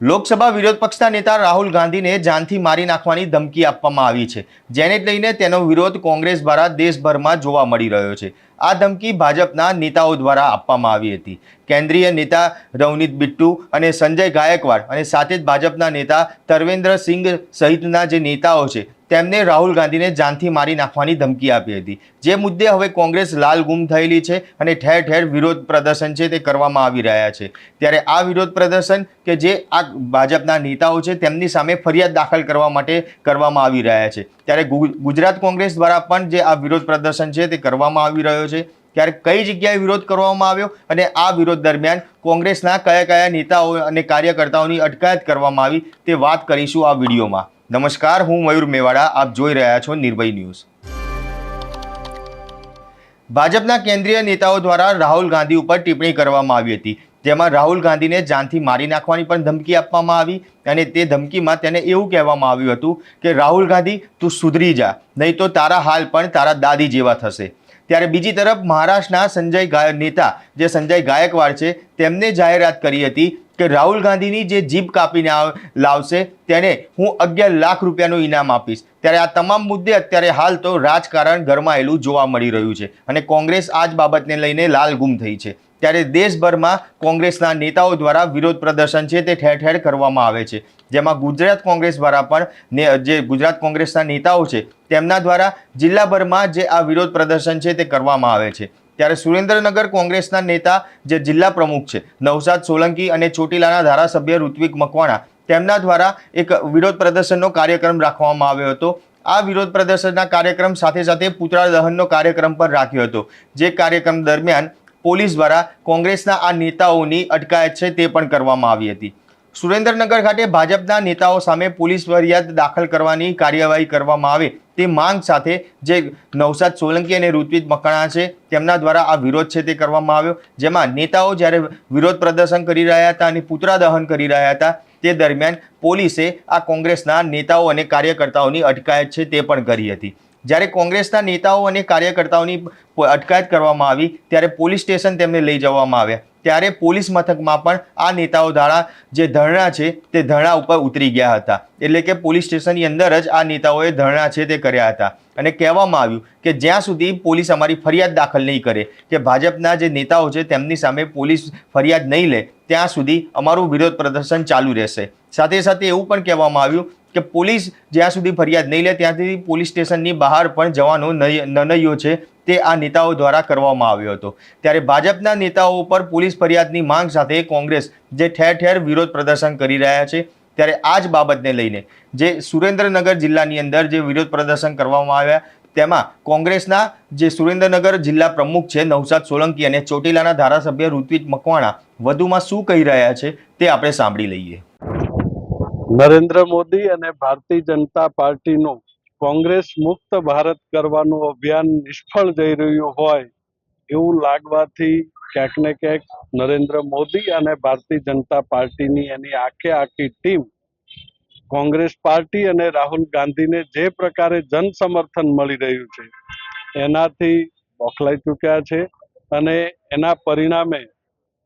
લોકસભા વિરોધ પક્ષના નેતા રાહુલ ગાંધીને જાનથી મારી નાખવાની ધમકી આપવામાં આવી છે, જેને લઈને તેનો વિરોધ કોંગ્રેસ દ્વારા દેશભરમાં જોવા મળી રહ્યો છે. આ ધમકી ભાજપના નેતાઓ દ્વારા આપવામાં આવી હતી. કેન્દ્રીય નેતા રવનીત બિટ્ટુ અને સંજય ગાયકવાડ અને સાથે જ ભાજપના નેતા તરવેન્દ્ર સિંઘ સહિતના જે નેતાઓ છે તેમને રાહુલ ગાંધીને જાનથી મારી નાખવાની ધમકી આપી હતી. જે મુદ્દે હવે કોંગ્રેસ લાલ ગુમ થયેલી છે અને ઠેર ઠેર વિરોધ પ્રદર્શન છે તે કરવામાં આવી રહ્યા છે. ત્યારે આ વિરોધ પ્રદર્શન કે જે આ ભાજપના નેતાઓ છે તેમની સામે ફરિયાદ દાખલ કરવા માટે કરવામાં આવી રહ્યા છે. ત્યારે ગુજરાત કોંગ્રેસ દ્વારા પણ જે આ વિરોધ પ્રદર્શન છે તે કરવામાં આવી રહ્યો છે. ત્યારે કઈ જગ્યાએ વિરોધ કરવામાં આવ્યો અને આ વિરોધ દરમિયાન કોંગ્રેસના કયા કયા નેતાઓ અને કાર્યકર્તાઓની અટકાયત કરવામાં આવી તે વાત કરીશું આ વિડીયોમાં. નમસ્કાર, હું મયુર મેવાડા, આપ જોઈ રહ્યા છો નિર્ભય ન્યૂઝ. ભાજપના કેન્દ્રીય નેતાઓ દ્વારા રાહુલ ગાંધી ઉપર ટિપ્પણી કરવામાં આવી હતી, જેમાં રાહુલ ગાંધીને જાનથી મારી નાખવાની પણ ધમકી આપવામાં આવી અને તે ધમકીમાં તેને એવું કહેવામાં આવ્યું હતું કે, રાહુલ ગાંધી, તું સુધરી જા, નહીં તો તારા હાલ પણ તારા દાદી જેવા થશે. ત્યારે બીજી તરફ મહારાષ્ટ્રના સંજય ગાય નેતા, જે સંજય ગાયકવાડ છે, તેમને જાહેરાત કરી હતી કે રાહુલ ગાંધીની જે જીપ કાપીને લાવશે, તેને હું અગિયાર લાખ રૂપિયાનું ઇનામ આપીશ. ત્યારે આ તમામ મુદ્દે અત્યારે હાલ તો રાજકારણ ગરમાયેલું જોવા મળી રહ્યું છે અને કોંગ્રેસ આ જ બાબતને લઈને લાલ ગુમ થઈ છે. ત્યારે દેશભરમાં કોંગ્રેસના નેતાઓ દ્વારા વિરોધ પ્રદર્શન છે તે ઠેર ઠેર કરવામાં આવે છે. જેમાં ગુજરાત કોંગ્રેસ દ્વારા પણ જે ગુજરાત કોંગ્રેસના નેતાઓ છે, તેમના દ્વારા જિલ્લાભરમાં જે આ વિરોધ પ્રદર્શન છે તે કરવામાં આવે છે. ત્યારે સુરેન્દ્રનગર કોંગ્રેસના નેતા જે જિલ્લા પ્રમુખ છે, નવસાદ સોલંકી અને ચોટીલાના ધારાસભ્ય ઋત્વિક મકવાણા, તેમના દ્વારા એક વિરોધ પ્રદર્શનનો કાર્યક્રમ રાખવામાં આવ્યો હતો. આ વિરોધ પ્રદર્શનના કાર્યક્રમ સાથે સાથે પુતળા દહનનો કાર્યક્રમ પણ રાખ્યો હતો. જે કાર્યક્રમ દરમિયાન પોલીસ દ્વારા કોંગ્રેસના આ નેતાઓની અટકાયત છે તે પણ કરવામાં આવી હતી. સુરેન્દ્રનગર ખાતે ભાજપના નેતાઓ સામે પોલીસ ફરિયાદ દાખલ કરવાની કાર્યવાહી કરવામાં આવે તે માંગ સાથે જે નવસાદ સોલંકી અને ઋત્વિજ મકણા છે, તેમના દ્વારા આ વિરોધ છે તે કરવામાં આવ્યો. જેમાં નેતાઓ જ્યારે વિરોધ પ્રદર્શન કરી રહ્યા હતા અને પુતળા દહન કરી રહ્યા હતા, તે દરમિયાન પોલીસે આ કોંગ્રેસના નેતાઓ અને કાર્યકર્તાઓની અટકાયત છે તે પણ કરી હતી. જ્યારે કોંગ્રેસના નેતાઓ અને કાર્યકર્તાઓની અટકાયત કરવામાં આવી, ત્યારે પોલીસ સ્ટેશન તેમને લઈ જવામાં આવ્યા. ત્યારે પોલીસ મથકમાં પણ આ નેતાઓ દ્વારા જે ધરણા છે તે ધરણા ઉપર ઉતરી ગયા હતા. એટલે કે પોલીસ સ્ટેશનની અંદર જ આ નેતાઓએ ધરણા છે તે કર્યા હતા. અને કહેવામાં આવ્યું કે જ્યાં સુધી પોલીસ અમારી ફરિયાદ દાખલ નહીં કરે, કે ભાજપના જે નેતાઓ છે તેમની સામે પોલીસ ફરિયાદ નહીં લે, ત્યાં સુધી અમારું વિરોધ પ્રદર્શન ચાલુ રહેશે. સાથે સાથે એવું પણ કહેવામાં આવ્યું કે પોલીસ જ્યાં સુધી ફરિયાદ નહીં લે, ત્યાં સુધી પોલીસ સ્ટેશનની બહાર પણ જવાનો નય- નનૈયો છે તે આ નેતાઓ દ્વારા કરવામાં આવ્યો હતો. ત્યારે ભાજપના નેતાઓ ઉપર પોલીસ ફરિયાદની માંગ સાથે કોંગ્રેસ જે ઠેર ઠેર વિરોધ પ્રદર્શન કરી રહ્યા છે, ત્યારે આ જ બાબતને લઈને જે સુરેન્દ્રનગર જિલ્લાની અંદર જે વિરોધ પ્રદર્શન કરવામાં આવ્યા, તેમાં કોંગ્રેસના જે સુરેન્દ્રનગર જિલ્લા પ્રમુખ છે નવસાદ સોલંકી અને ચોટીલાના ધારાસભ્ય ઋત્વિક મકવાણા વધુમાં શું કહી રહ્યા છે તે આપણે સાંભળી લઈએ. નરેન્દ્ર મોદી અને ભારતીય જનતા પાર્ટીનું કોંગ્રેસ મુક્ત ભારત કરવાનું અભિયાન નિષ્ફળ જઈ રહ્યું હોય એવું લાગવાથી ક્યાંક ને ક્યાંક નરેન્દ્ર મોદી અને ભારતીય જનતા પાર્ટીની એની આખે આખી ટીમ કોંગ્રેસ પાર્ટી અને રાહુલ ગાંધીને જે પ્રકારે જન સમર્થન મળી રહ્યું છે, એનાથી બોખલાઈ ચૂક્યા છે અને એના પરિણામે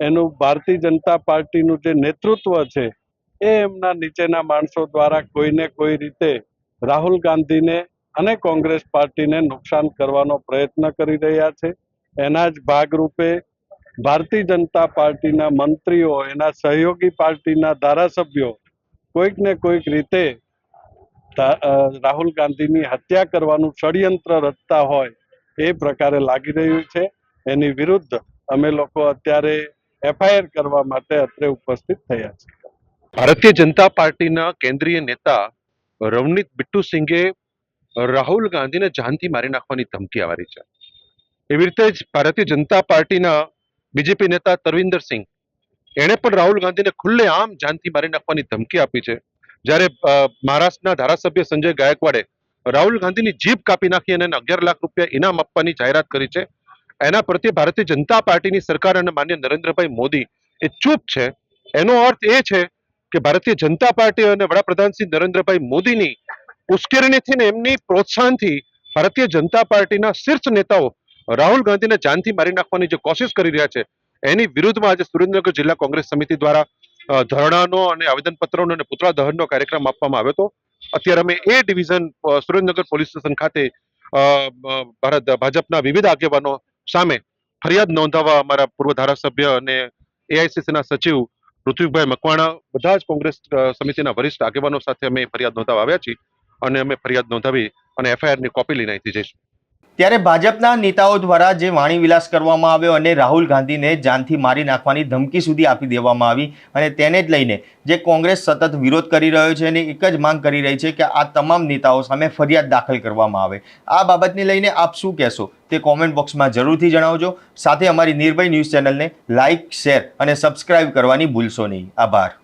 એનું ભારતીય જનતા પાર્ટીનું જે નેતૃત્વ છે એ એમના નીચેના માણસો દ્વારા કોઈને કોઈ રીતે રાહુલ ગાંધીને અને કોંગ્રેસ પાર્ટીને નુકસાન કરવાનો પ્રયત્ન કરી રહ્યા છે. એના જ ભાગરૂપે ભારતીય જનતા પાર્ટીના મંત્રીઓ, એના સહયોગી પાર્ટીના ધારાસભ્યો કોઈક ને કોઈક રીતે રાહુલ ગાંધીની હત્યા કરવાનું ષડયંત્ર રચતા હોય એ પ્રકારે લાગી રહ્યું છે. એની વિરુદ્ધ અમે લોકો અત્યારે એફઆઈઆર કરવા માટે અત્રે ઉપસ્થિત થયા છે ભારતીય જનતા પાર્ટીના કેન્દ્રીય નેતા રવનીત બિટ્ટુ સિંઘે રાહુલ ગાંધીને જાનથી મારી નાખવાની ધમકી આવારી છે. એવી રીતે જ ભારતીય જનતા પાર્ટીના બીજેપી નેતા તરવિંદર સિંહ, એણે પણ રાહુલ ગાંધીને ખુલ્લે આમ જાનથી મારી નાખવાની ધમકી આપી છે. જ્યારે મહારાષ્ટ્રના ધારાસભ્ય સંજય ગાયકવાડે રાહુલ ગાંધીની જીભ કાપી નાખી અને અગિયાર લાખ રૂપિયા ઇનામ આપવાની જાહેરાત કરી છે. એના પ્રત્યે ભારતીય જનતા પાર્ટીની સરકાર અને માન્ય નરેન્દ્રભાઈ મોદી એ ચૂપ છે. એનો અર્થ એ છે કે ભારતીય જનતા પાર્ટી અને વડાપ્રધાન શ્રી નરેન્દ્રભાઈ મોદીની ઉશ્કેરણીથી ને એમની પ્રોત્સાહનથી ભારતીય જનતા પાર્ટીના શીર્ષ નેતાઓ રાહુલ ગાંધીને જાનથી મારી નાખવાની જે કોશિશ કરી રહ્યા છે, એની વિરુદ્ધમાં આજે સુરેન્દ્રનગર જિલ્લા કોંગ્રેસ સમિતિ દ્વારા ધરણાનો અને આવેદનપત્રોનો અને પુતળા દહનનો કાર્યક્રમ આપવામાં આવ્યો હતો. અત્યારે અમે A division Surendranagar police station ખાતે ભારત, ભાજપના વિવિધ આગેવાનો સામે ફરિયાદ નોંધાવવા અમારા પૂર્વ ધારાસભ્ય અને એઆઈસીસીના સચિવ ઋત્વિકભાઈ મકવાણા બધા જ કોંગ્રેસ સમિતિના વરિષ્ઠ આગેવાનો સાથે અમે ફરિયાદ નોંધાવવા આવ્યા છીએ અને અમે ફરિયાદ નોંધાવી અને એફઆઈઆરની કોપી લઈને અહીંથી જઈશું. ત્યારે ભાજપના નેતાઓ દ્વારા જે વાણી વિલાસ કરવામાં આવ્યો અને રાહુલ ગાંધીને જાનથી મારી નાખવાની ધમકી સુધી આપી દેવામાં આવી અને તેને જ લઈને જે કોંગ્રેસ સતત વિરોધ કરી રહ્યો છે અને એક જ માંગ કરી રહી છે કે આ તમામ નેતાઓ સામે ફરિયાદ દાખલ કરવામાં આવે. આ બાબતને લઈને આપ શું કહેશો? તે કોમેન્ટ બોક્સમાં જરૂરથી જણાવજો. સાથે અમારી નિર્ભય ન્યૂઝ ચેનલને લાઇક શેર અને સબસ્ક્રાઇબ કરવાની ભૂલશો નહીં. આભાર.